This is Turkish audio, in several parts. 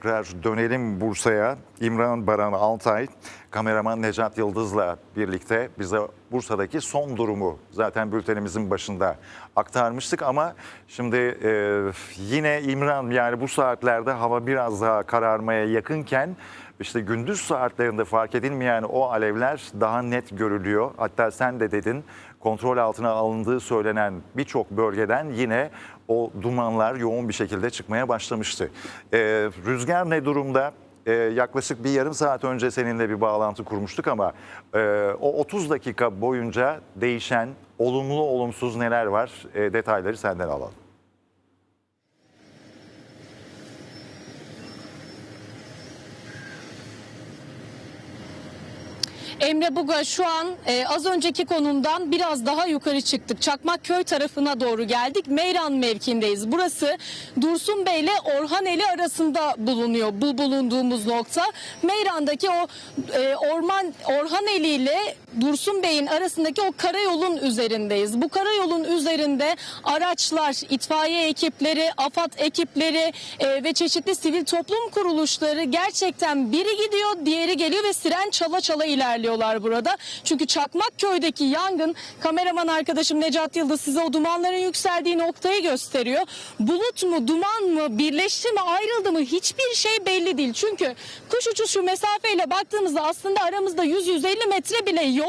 Tekrar dönelim Bursa'ya. İmran Baran Altay, kameraman Necat Yıldız'la birlikte bize Bursa'daki son durumu zaten bültenimizin başında aktarmıştık ama şimdi e, yine İmran yani bu saatlerde hava biraz daha kararmaya yakınken işte gündüz saatlerinde fark edilmeyen o alevler daha net görülüyor. Hatta sen de dedin kontrol altına alındığı söylenen birçok bölgeden yine o dumanlar yoğun bir şekilde çıkmaya başlamıştı. Ee, rüzgar ne durumda? Ee, yaklaşık bir yarım saat önce seninle bir bağlantı kurmuştuk ama e, o 30 dakika boyunca değişen olumlu olumsuz neler var E, detayları senden alalım. Emre Buga şu an e, az önceki konumdan biraz daha yukarı çıktık. Çakmakköy tarafına doğru geldik. Meyran mevkindeyiz. Burası Dursun Bey ile Orhaneli arasında bulunuyor bu bulunduğumuz nokta. Meyran'daki o e, orman Orhaneli ile Dursun Bey'in arasındaki o karayolun üzerindeyiz. Bu karayolun üzerinde araçlar, itfaiye ekipleri, AFAD ekipleri e, ve çeşitli sivil toplum kuruluşları gerçekten biri gidiyor, diğeri geliyor ve siren çala çala ilerliyorlar burada. Çünkü Çakmakköy'deki yangın kameraman arkadaşım Necat Yıldız size o dumanların yükseldiği noktayı gösteriyor. Bulut mu, duman mı, birleşti mi, ayrıldı mı hiçbir şey belli değil. Çünkü kuş uçuşu mesafeyle baktığımızda aslında aramızda 100-150 metre bile yok.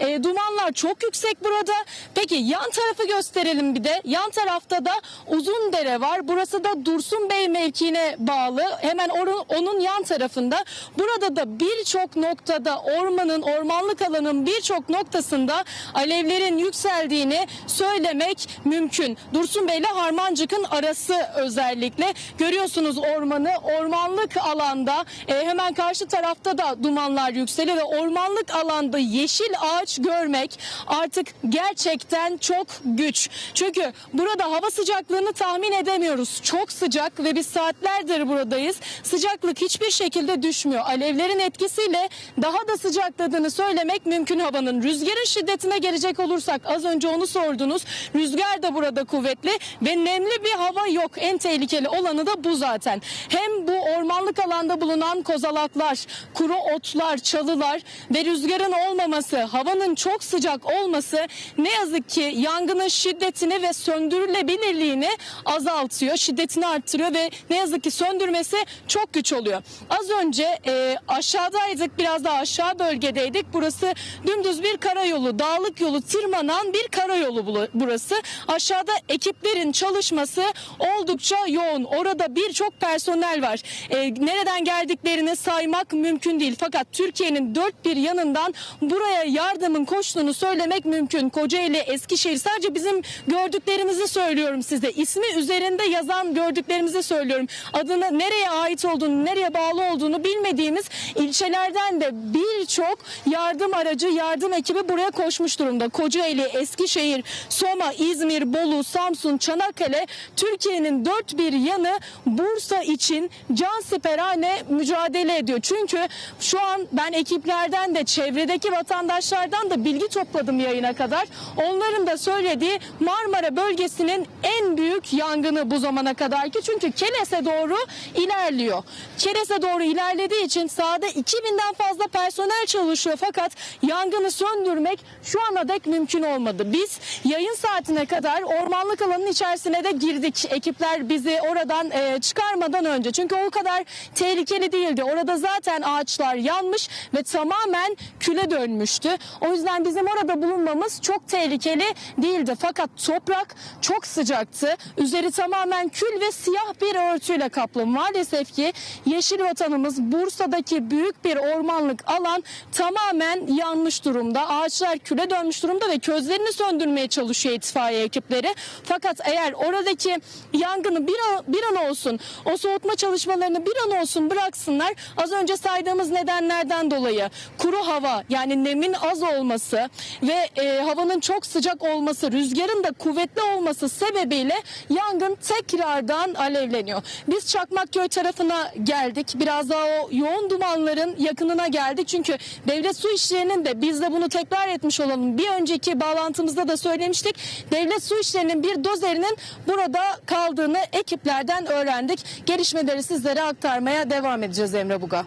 E, dumanlar çok yüksek burada. Peki yan tarafı gösterelim bir de. Yan tarafta da uzun dere var. Burası da Dursun Bey mevkiine bağlı. Hemen or- onun yan tarafında. Burada da birçok noktada ormanın, ormanlık alanın birçok noktasında alevlerin yükseldiğini söylemek mümkün. Dursun Bey ile Harmancık'ın arası özellikle. Görüyorsunuz ormanı. Ormanlık alanda e, hemen karşı tarafta da dumanlar yükseliyor ve ormanlık alanda yeşil ağaç görmek artık gerçekten çok güç. Çünkü burada hava sıcaklığını tahmin edemiyoruz. Çok sıcak ve biz saatlerdir buradayız. Sıcaklık hiçbir şekilde düşmüyor. Alevlerin etkisiyle daha da sıcakladığını söylemek mümkün havanın. Rüzgarın şiddetine gelecek olursak az önce onu sordunuz. Rüzgar da burada kuvvetli ve nemli bir hava yok. En tehlikeli olanı da bu zaten. Hem bu ormanlık alanda bulunan kozalaklar, kuru otlar, çalılar ve rüzgarın olmaması, havanın çok sıcak olması ne yazık ki yangının şiddetini ve söndürülebilirliğini azaltıyor, şiddetini arttırıyor ve ne yazık ki söndürmesi çok güç oluyor. Az önce e, aşağıdaydık, biraz daha aşağı bölgedeydik. Burası dümdüz bir karayolu, dağlık yolu tırmanan bir karayolu burası. Aşağıda ekiplerin çalışması oldukça yoğun. Orada birçok personel var. E, nereden geldiklerini saymak mümkün değil. Fakat Türkiye'nin dört bir yanından buraya yardımın koştuğunu söylemek mümkün. Kocaeli, Eskişehir sadece bizim gördüklerimizi söylüyorum size. İsmi üzerinde yazan gördüklerimizi söylüyorum. Adını nereye ait olduğunu, nereye bağlı olduğunu bilmediğimiz ilçelerden de birçok yardım aracı, yardım ekibi buraya koşmuş durumda. Kocaeli, Eskişehir, Soma, İzmir, Bolu, Samsun, Çanakkale Türkiye'nin dört bir yanı Bursa için can siperhane mücadele ediyor. Çünkü şu an ben ekiplerden de çevredeki vatandaşlardan da bilgi topladım yayına kadar. Onların da söylediği Marmara bölgesinin en büyük yangını bu zamana kadar ki çünkü Keles'e doğru ilerliyor. Keles'e doğru ilerlediği için sahada 2000'den fazla personel çalışıyor fakat yangını söndürmek şu ana dek mümkün olmadı. Biz yayın saatine kadar ormanlık alanın içerisine de girdik. Ekipler bizi oradan e, çıkarmadan önce. Çünkü o kadar tehlikeli değildi. Orada zaten ağaçlar yanmış ve tamamen küle dönmüştü. O yüzden bizim orada bulunmamız çok tehlikeli değildi. Fakat toprak çok sıcaktı. Üzeri tamamen kül ve siyah bir örtüyle kaplı. Maalesef ki yeşil vatanımız Bursa'daki büyük bir ormanlık alan tamamen yanmış durumda. Ağaçlar küle dönmüş durumda ve közlerini söndürmeye çalışıyor itfaiye ekipleri. Fakat eğer oradaki yangını bir an, bir an olsun, o soğutma çalışmalarını bir an olsun bıraksınlar. Az önce saydığımız nedenlerden dolayı kuru hava yani nemin az olması ve e, havanın çok sıcak olması, rüzgarın da kuvvetli olması sebebiyle yangın tekrardan alevleniyor. Biz Çakmakköy tarafına geldik. Biraz daha o yoğun dumanların yakınına geldik. Çünkü Devlet Su İşleri'nin de biz de bunu tekrar etmiş olalım. Bir önceki bağlantımızda da söylemiştik. Devlet Su İşleri'nin bir dozerinin burada kaldığını ekiplerden öğrendik. Gelişmeleri sizlere aktarmaya devam edeceğiz Emre Buga.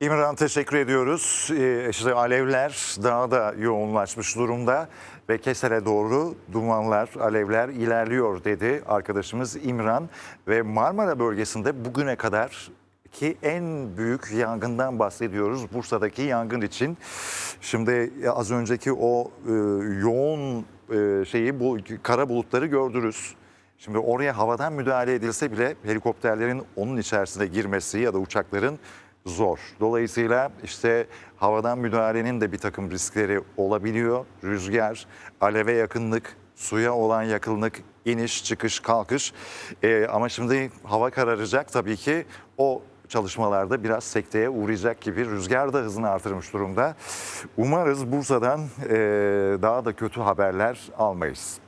İmran teşekkür ediyoruz. Ee, işte alevler daha da yoğunlaşmış durumda ve Keser'e doğru dumanlar, alevler ilerliyor dedi arkadaşımız İmran. Ve Marmara bölgesinde bugüne kadar ki en büyük yangından bahsediyoruz Bursa'daki yangın için. Şimdi az önceki o e, yoğun e, şeyi bu kara bulutları gördünüz. Şimdi oraya havadan müdahale edilse bile helikopterlerin onun içerisine girmesi ya da uçakların zor. Dolayısıyla işte havadan müdahalenin de bir takım riskleri olabiliyor. Rüzgar, aleve yakınlık, suya olan yakınlık, iniş, çıkış, kalkış. Ee, ama şimdi hava kararacak tabii ki o çalışmalarda biraz sekteye uğrayacak gibi rüzgar da hızını artırmış durumda. Umarız Bursa'dan eee, daha da kötü haberler almayız.